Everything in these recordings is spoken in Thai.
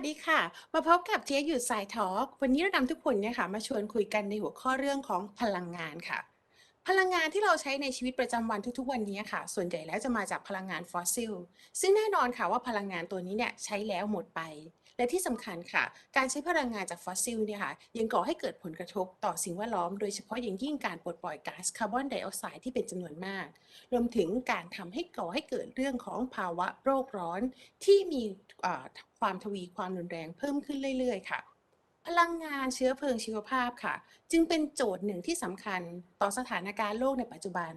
วัสดีค่ะ มาพบกับเจ๊หยุดสายทอล์กวันนี้เรานำทุกคนเนี่ยค่ะ มาชวนคุยกันในหัวข้อเรื่องของพลังงานค่ะ พลังงานที่เราใช้ในชีวิตประจำวันทุกๆ วันนี้ค่ะ ส่วนใหญ่แล้วจะมาจากพลังงานฟอสซิล ซึ่งแน่นอนค่ะว่าพลังงานตัวนี้เนี่ยใช้แล้วหมดไป และที่สำคัญค่ะ การใช้พลังงานจากฟอสซิลเนี่ยค่ะยังก่อให้เกิดผลกระทบต่อสิ่งแวดล้อม โดยเฉพาะอย่างยิ่งการปลดปล่อยก๊าซคาร์บอนไดออกไซด์ที่เป็นจำนวนมาก รวมถึงการทำให้ก่อให้เกิดเรื่องของภาวะโรคร้อนที่มีความทวีความรุนแรงเพิ่มขึ้นเรื่อยๆ ค่ะ พลังงานเชื้อเพลิงชีวภาพค่ะ จึงเป็นโจทย์หนึ่งที่สำคัญต่อสถานการณ์โลกในปัจจุบัน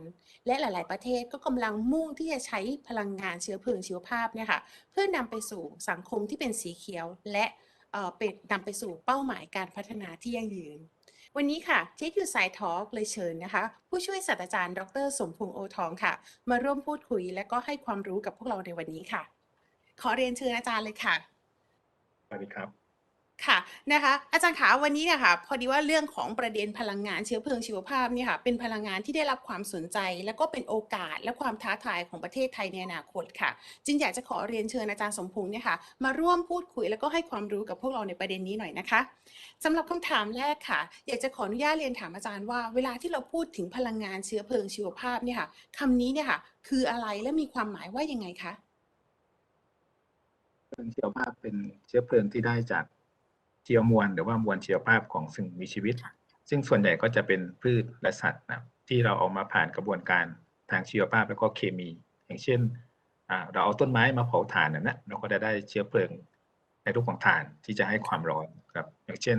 และหลาย ๆ ประเทศก็กำลังมุ่งที่จะใช้พลังงานเชื้อเพลิงชีวภาพเนี่ยค่ะเพื่อนำไปสู่สังคมที่เป็นสีเขียว และเอ่อเป็นนำไปสู่เป้าหมายการพัฒนาที่ยั่งยืน วันนี้ค่ะเจ๊คือสายทอล์กเลยเชิญนะคะ ผู้ช่วยศาสตราจารย์ ดร สมพงษ์โอทองค่ะ มาร่วมพูดคุยและก็ให้ความรู้กับพวกเราในวันนี้ค่ะ ขอเรียนเชิญอาจารย์เลยค่ะสวัสดีครับ ค่ะนะคะอาจารย์ขาวันนี้เนี่ยค่ะพอดีว่าเรื่องของประเด็นพลังงานเชื้อเพลิงชีวภาพเนี่ยค่ะเป็นพลังงานที่ได้รับความสนใจ และก็เป็นโอกาสและความท้าทายของประเทศไทยในอนาคตค่ะ จึงอยากจะขอเรียนเชิญอาจารย์สมพงษ์เนี่ยค่ะมาร่วมพูดคุยแล้วก็ให้ความรู้กับพวกเราในประเด็นนี้หน่อยนะคะสำหรับคำถามแรกค่ะ อยากจะขออนุญาตเรียนถามอาจารย์ว่า เวลาที่เราพูดถึงพลังงานเชื้อเพลิงชีวภาพเนี่ยค่ะคำนี้เนี่ยค่ะคืออะไรและมีความหมายว่ายังไงคะเพลิงชีวภาพเป็นเชื้อเพลิงที่ได้จาก ชีวมวลหรือว่ามวลชีวภาพของสิ่งมีชีวิต ซึ่งส่วนใหญ่ก็จะเป็นพืชและสัตว์นะครับที่เราเอามาผ่านกระบวนการทางชีวภาพแล้วก็เคมี อย่างเช่นอ่าเราเอาต้นไม้มาเผาถ่านนะนะเราก็จะได้เชื้อเพลิงในรูปของถ่านที่จะให้ความร้อนครับ อย่างเช่น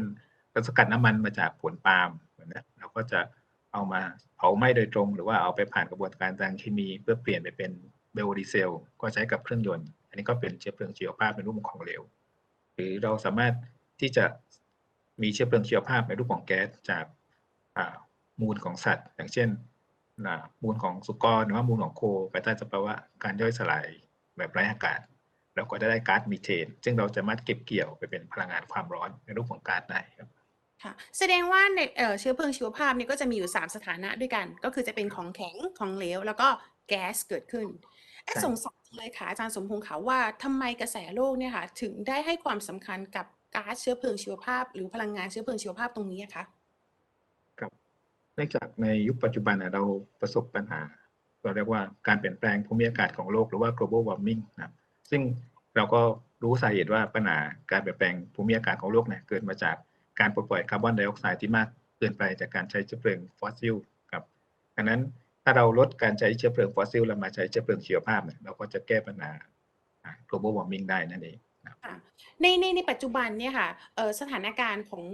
เราสกัดน้ำมันมาจากผลปาล์มนะเราก็จะเอามาเผาไหม้โดยตรง หรือว่าเอาไปผ่านกระบวนการทางเคมี เพื่อเปลี่ยนไปเป็นเบโอดีเซล ก็ใช้กับเครื่องยนต์ อันนี้ก็เป็นเชื้อเพลิงชีวภาพในรูปของเหลว หรือเราสามารถ ที่จะมีเชื้อเพลิงชีวภาพในรูปของแก๊สจากอ่ามูลของสัตว์ อย่างเช่นอ่ามูลของสุกรหรือว่ามูลของโคภายใต้สภาวะการย่อยสลายแบบไร้อากาศเราก็จะได้ก๊าซมีเทน ซึ่งเราจะสามารถเก็บเกี่ยวไปเป็นพลังงานความร้อนในรูปของก๊าซได้ครับค่ะแสดงว่าในเอ่อเชื้อเพลิงชีวภาพเนี่ยก็จะมีอยู่ 3 สถานะด้วยกัน ก็คือจะเป็นของแข็งของเหลว แล้วก็แก๊สเกิดขึ้นเอ๊ะใช่สงสัยจังเลยค่ะอาจารย์สมพงษ์ค่ะว่าทำไมกระแสโลกเนี่ยค่ะถึงได้ให้ความสำคัญกับ ก๊าซเชื้อเพลิงชีวภาพ หรือพลังงานเชื้อเพลิงชีวภาพตรงนี้อะคะเนื่องจากในยุคปัจจุบันน่ะเราประสบปัญหาเราเรียกว่าการเปลี่ยนแปลงภูมิอากาศของโลกหรือว่า global warming นะครับซึ่งเราก็รู้สาเหตุว่าปัญหาการเปลี่ยนแปลงภูมิอากาศของโลกเนี่ยเกิดมาจากการปลดปล่อยคาร์บอนไดออกไซด์ที่มากเกินไปจากการใช้เชื้อเพลิงฟอสซิลครับดังนั้นถ้าเราลดการใช้เชื้อเพลิงฟอสซิลแล้วมาใช้เชื้อเพลิงชีวภาพเนี่ยเราก็จะแก้ปัญหา global warming ได้นั่นเอง ครับค่ะในในในปัจจุบันเนี่ยค่ะเอ่อสถานการณ์ของ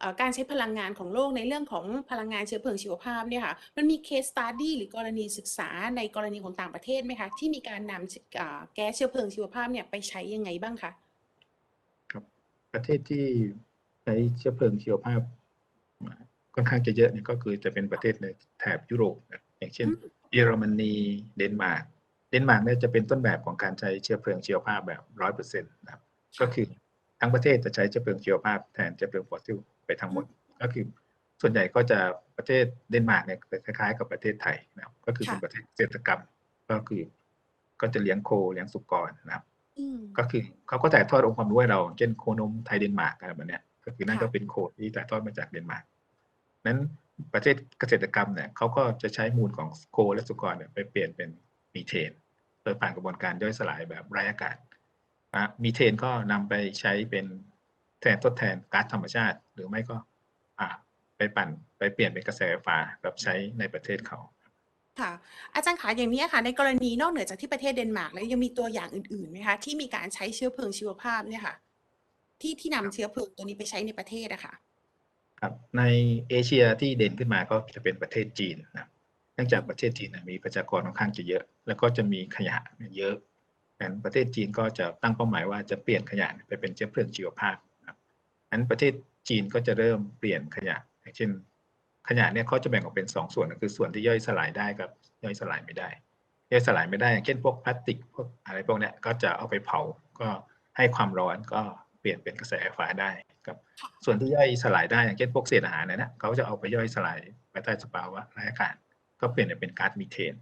เอ่อการใช้พลังงานของโลกในเรื่องของพลังงานเชื้อเพลิงชีวภาพเนี่ยค่ะมันมี case study หรือกรณีศึกษาในกรณีของต่างประเทศไหมคะที่มีการนำอ่าแก๊สเชื้อเพลิงชีวภาพเนี่ยไปใช้ยังไงบ้างคะประเทศที่ใช้เชื้อเพลิงชีวภาพค่อนข้างจะเยอะเนี่ยก็คือจะเป็นประเทศในแถบยุโรปนะอย่างเช่น เยอรมนีเดนมาร์ก เดนมาร์กเนี่ยจะเป็นต้นแบบของการใช้เชื้อเพลิงชีวภาพแบบร้อยเปอร์เซ็นต์นะครับก็คือทั้งประเทศจะใช้เชื้อเพลิงชีวภาพแทนเชื้อเพลิงฟอสซิลไปทั้งหมด ก็คือส่วนใหญ่ก็จะประเทศเดนมาร์กเนี่ยคล้ายๆกับประเทศไทยนะครับ ก็คือเป็นประเทศเกษตรกรรมก็คือก็จะเลี้ยงโคเลี้ยงสุกรนะครับอืมก็คือเขาก็ถ่ายทอดองค์ความรู้ให้เราเช่นโคนมไทยเดนมาร์กอะไรแบบเนี้ยก็คือนั่นค่ะก็เป็นโคดที่ถ่ายทอดมาจากเดนมาร์กนั้นประเทศเกษตรกรรมเนี่ยเขาก็จะใช้มูลของโคและสุกรเนี่ยไปเปลี่ยนเป็น มีเทนโดยผ่านกระบวนการย่อยสลายแบบไร้อากาศอะมีเทนก็นำไปใช้เป็นแทนทดแทนก๊าซธรรมชาติ หรือไม่ก็อ่าไปปั่นไปเปลี่ยนเป็นกระแสไฟฟ้าแบบใช้ในประเทศเขาค่ะอาจารย์คะอย่างนี้ค่ะในกรณีนอกเหนือจากที่ประเทศเดนมาร์กแล้วยังมีตัวอย่างอื่นๆไหมคะที่มีการใช้เชื้อเพลิงชีวภาพเนี่ยค่ะ ที่ที่นำเชื้อเพลิงตัวนี้ไปใช้ในประเทศอะค่ะครับในเอเชียที่เด่นขึ้นมาก็จะเป็นประเทศจีนนะครับเนื่องจากประเทศจีนมีประชากรค่อนข้างจะเยอะ แล้วก็จะมีขยะเยอะดังนั้นประเทศจีนก็จะตั้งเป้าหมายว่าจะเปลี่ยนขยะไปเป็นเชื้อเพลิงชีวภาพนะครับนั้นประเทศจีนก็จะเริ่มเปลี่ยนขยะอย่างเช่น ขยะเนี่ยเขาจะแบ่งออกเป็นสองส่วนก็คือส่วนที่ย่อยสลายได้กับย่อยสลายไม่ได้ ย่อยสลายไม่ได้อย่างเช่นพวกพลาสติกพวกอะไรพวกนี้ก็จะเอาไปเผาก็ให้ความร้อนก็เปลี่ยนเป็นกระแสไฟฟ้าได้ครับ ส่วนที่ย่อยสลายได้อย่างเช่นพวกเศษอาหารนะนะเขาจะเอาไปย่อยสลายภายใต้สภาวะไร้อากาศ ก็เปลี่ยนไปเป็นก๊าซมีเทน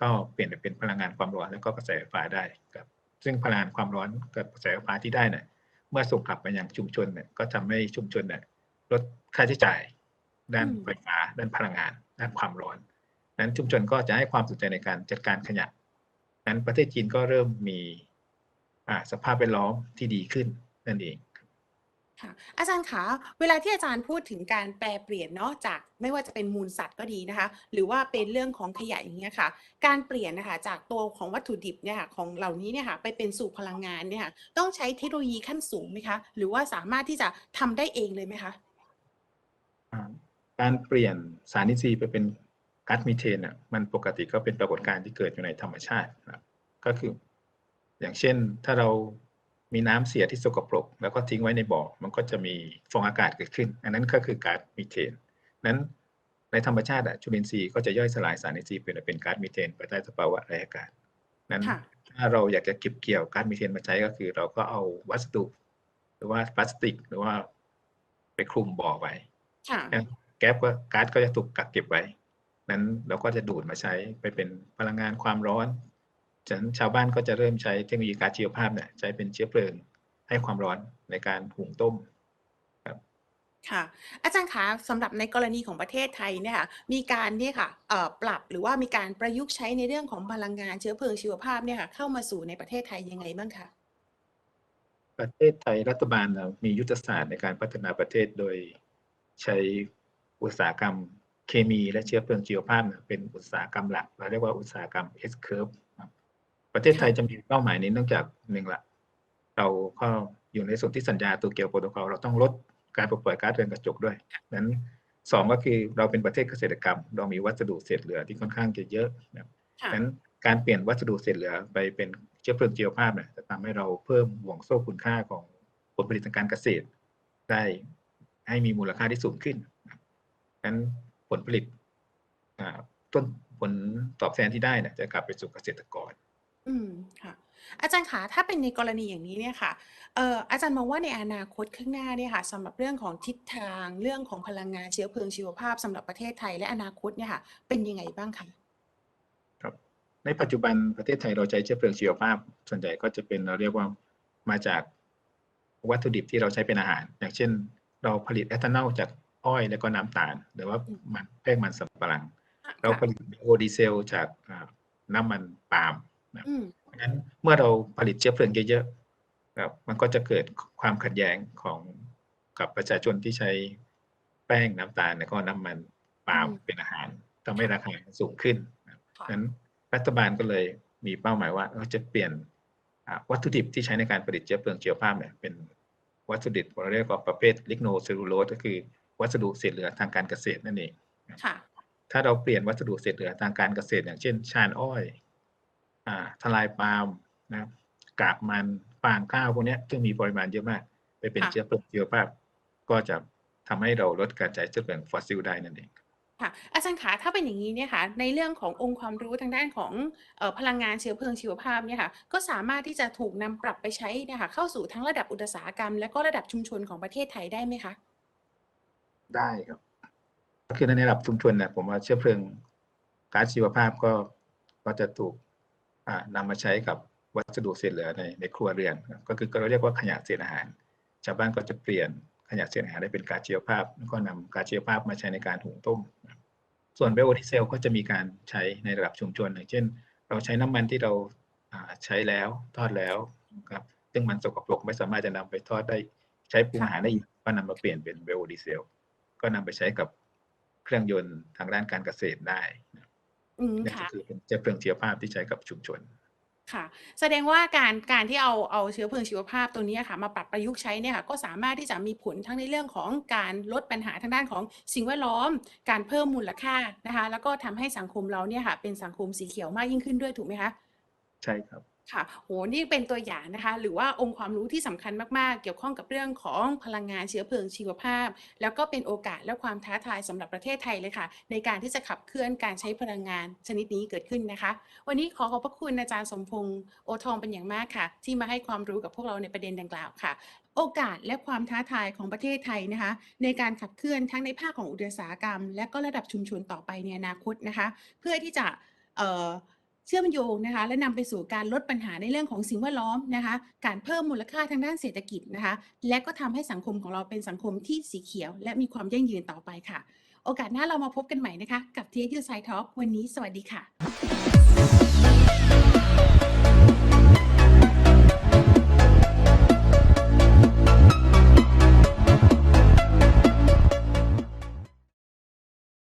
ก็เปลี่ยนไปเป็นพลังงานความร้อนแล้วก็กระแสไฟฟ้าได้ครับซึ่งพลังงานความร้อนกับกระแสไฟฟ้าที่ได้เนี่ยเมื่อส่งกลับไปยังชุมชนเนี่ยก็ทำให้ชุมชนเนี่ยลดค่าใช้จ่าย ด้านไฟฟ้า ด้านพลังงาน ด้านความร้อน นั้นชุมชนก็จะให้ความสนใจในการจัดการขยะ นั้นประเทศจีนก็เริ่มมีสภาพแวดล้อมที่ดีขึ้นนั่นเอง ค่ะอาจารย์คะเวลาที่อาจารย์พูดถึงการแปลเปลี่ยนเนาะจากไม่ว่าจะเป็นมูลสัตว์ก็ดีนะคะ หรือว่าเป็นเรื่องของขยะอย่างเงี้ยค่ะ การเปลี่ยนนะคะจากตัวของวัตถุดิบเนี่ยค่ะของเหล่านี้เนี่ยค่ะไปเป็นสู่พลังงานเนี่ยค่ะต้องใช้เทคโนโลยีขั้นสูงไหมคะหรือว่าสามารถที่จะทำได้เองเลยไหมคะการเปลี่ยนสารอินทรีย์ไปเป็นก๊าซมีเทนอะมันปกติก็เป็นปรากฏการณ์ที่เกิดอยู่ในธรรมชาตินะก็คือ อย่างเช่นถ้าเรา มีน้ำเสียที่สกปรก แล้วก็ทิ้งไว้ในบ่อ มันก็จะมีฟองอากาศเกิดขึ้น อันนั้นก็คือก๊าซมีเทน นั้นในธรรมชาติอะจุลินทรีย์ก็จะย่อยสลายสารอินทรีย์เป็นเป็นก๊าซมีเทนไปใต้สภาวะไร้อากาศ นั้นค่ะถ้าเราอยากจะเก็บเกี่ยวก๊าซมีเทนมาใช้ก็คือ เราก็เอาวัสดุ หรือว่าพลาสติก หรือว่าไปคลุมบ่อไว้ค่ะแก๊สก็ก๊าซก็จะถูกกักเก็บไว้ นั้นเราก็จะดูดมาใช้ไปเป็นพลังงานความร้อน ฉะนั้นชาวบ้านก็จะเริ่มใช้เทคโนโลยีก๊าซชีวภาพเนี่ยใช้เป็นเชื้อเพลิงให้ความร้อนในการหุงต้มค่ะ อาจารย์คะสำหรับในกรณีของประเทศไทยเนี่ยค่ะมีการเนี่ยค่ะเอ่อปรับหรือว่ามีการประยุกต์ใช้ในเรื่องของพลังงานเชื้อเพลิงชีวภาพเนี่ยค่ะเข้ามาสู่ในประเทศไทยยังไงบ้างคะประเทศไทยรัฐบาลเรามียุทธศาสตร์ในการพัฒนาประเทศโดยใช้อุตสาหกรรมเคมีและเชื้อเพลิงชีวภาพเนี่ยเป็นอุตสาหกรรมหลัก เราเรียกว่าอุตสาหกรรม S curve ครับ ประเทศไทยจะมีเป้าหมายนี้เนื่องจากหนึ่งละเราก็อยู่ในส่วนที่สัญญาตัวเกียวโปรโตคอลเราต้องลดการปล่อยก๊าซเรือนกระจกด้วยนั้นสองก็คือเราเป็นประเทศเกษตรกรรม เรามีวัสดุเศษเหลือที่ค่อนข้างจะเยอะนะครับค่ะนั้นการเปลี่ยนวัสดุเศษเหลือไปเป็นเชื้อเพลิงชีวภาพเนี่ยจะทำให้เราเพิ่มห่วงโซ่คุณค่าของผลผลิตทางการเกษตร ได้ให้มีมูลค่าที่สูงขึ้นนะครับนั้นผลผลิตอ่าต้นผลตอบแทนที่ได้เนี่ยจะกลับไปสู่เกษตรกร อืม ค่ะ อาจารย์คะถ้าเป็นในกรณีอย่างนี้เนี่ยค่ะ เอ่อ อาจารย์มองว่าในอนาคตข้างหน้าเนี่ยค่ะสำหรับเรื่องของทิศทาง เรื่องของพลังงานเชื้อเพลิงชีวภาพสำหรับประเทศไทย และอนาคตเนี่ยค่ะ เป็นยังไงบ้างคะ ครับ ในปัจจุบันประเทศไทยเราใช้เชื้อเพลิงชีวภาพ ส่วนใหญ่ก็จะเป็น เราเรียกว่า มาจากวัตถุดิบที่เราใช้เป็นอาหาร อย่างเช่น เราผลิตแอทานอลจากอ้อย แล้วก็น้ำตาล หรือว่ามัน แป้งมันสำปะหลังเราผลิตโอดีเซลจาก อ่า น้ำมันปาล์ม อืมเพราะฉะนั้นเมื่อเราผลิตเชื้อเพลิงเยอะๆครับมันก็จะเกิดความขัดแย้งของกับประชาชนที่ใช้แป้งน้ำตาลแล้วก็น้ำมันปาล์มอืมเป็นอาหารทำให้ราคาสูงขึ้นนะครับค่ะนั้นรัฐบาลก็เลยมีเป้าหมายว่าเราจะเปลี่ยนอ่าวัตถุดิบที่ใช้ในการผลิตเชื้อเพลิงชีวภาพเนี่ยเป็นวัตถุดิบเราเรียกว่าประเภทลิกโนเซลลูโลสก็คือวัสดุเศษเหลือทางการเกษตรนั่นเองค่ะถ้าเราเปลี่ยนวัสดุเศษเหลือทางการเกษตร อย่างเช่น ชานอ้อยอ่า ทลายปาล์มนะครับกากมันฟางข้าวพวกเนี้ยซึ่งมีปริมาณเยอะมาก ไปเป็นค่ะเชื้อเพลิงชีวภาพ ก็จะทำให้เราลดการใช้เชื้อเพลิงฟอสซิลได้นั่นเองค่ะอาจารย์คะถ้าเป็นอย่างนี้เนี่ยค่ะในเรื่องขององค์ความรู้ทางด้านของเอ่อพลังงานเชื้อเพลิงชีวภาพเนี่ยค่ะก็สามารถที่จะถูกนำปรับไปใช้เนยคะเข้าสู่ทั้งระดับอุตสาหกรรม และก็ระดับชุมชนของประเทศไทยได้ไหมคะ ได้ครับก็คือในระดับชุมชนเนี่ยผมว่าเชื้อเพลิงก๊าซชีวภาพก็ก็จะถูก อ่านำมาใช้กับวัสดุเศษเหลือในในครัวเรือน ก็คือเราเรียกว่าขยะเศษอาหาร ชาวบ้านก็จะเปลี่ยนขยะเศษอาหารได้เป็นก๊าซชีวภาพ แล้วก็นำก๊าซชีวภาพมาใช้ในการหุงต้ม ส่วนไบโอดีเซลก็จะมีการใช้ในระดับชุมชนอย่างเช่น เราใช้น้ำมันที่เราใช้แล้วทอดแล้วครับซึ่งมันสกปรกไม่สามารถจะนำไปทอดได้ใช้ปรุงอาหารได้อีกก็นำมาเปลี่ยนเป็นไบโอดีเซลก็นำไปใช้กับเครื่องยนต์ทางด้านการเกษตรได้นะ อืมนี่ก็ค่ะ คือเป็นเชื้อเพลิงชีวภาพที่ใช้กับชุมชน ค่ะ แสดงว่าการการที่เอาเอาเชื้อเพลิงชีวภาพตัวเนี้ยค่ะ มาปรับประยุกต์ใช้เนี่ยค่ะ ก็สามารถที่จะมีผลทั้งในเรื่องของการลดปัญหาทางด้านของสิ่งแวดล้อม การเพิ่มมูลค่านะคะ แล้วก็ทำให้สังคมเราเนี่ยค่ะ เป็นสังคมสีเขียวมากยิ่งขึ้นด้วยถูกไหมคะ ใช่ครับ ค่ะโหนี่เป็นตัวอย่างนะคะ หรือว่าองค์ความรู้ที่สำคัญมาก ๆ เกี่ยวข้องกับเรื่องของพลังงานเชื้อเพลิงชีวภาพ แล้วก็เป็นโอกาสและความท้าทายสำหรับประเทศไทยเลยค่ะ ในการที่จะขับเคลื่อนการใช้พลังงานชนิดนี้เกิดขึ้นนะคะ วันนี้ขอขอบพระคุณอาจารย์สมพงษ์โอทองเป็นอย่างมากค่ะ ที่มาให้ความรู้กับพวกเราในประเด็นดังกล่าวค่ะ โอกาสและความท้าทายของประเทศไทยนะคะ ในการขับเคลื่อนทั้งในภาคของอุตสาหกรรม และก็ระดับชุมชนต่อไปในอนาคตนะคะ เพื่อที่จะเอ่อ เชื่อมโยงนะคะ และนำไปสู่การลดปัญหาในเรื่องของสิ่งแวดล้อมนะคะ การเพิ่มมูลค่าทางด้านเศรษฐกิจนะคะ และก็ทำให้สังคมของเราเป็นสังคมที่สีเขียว และมีความยั่งยืนต่อไปค่ะ โอกาสหน้าเรามาพบกันใหม่นะคะ กับ TSU Side Talk วันนี้สวัสดีค่ะ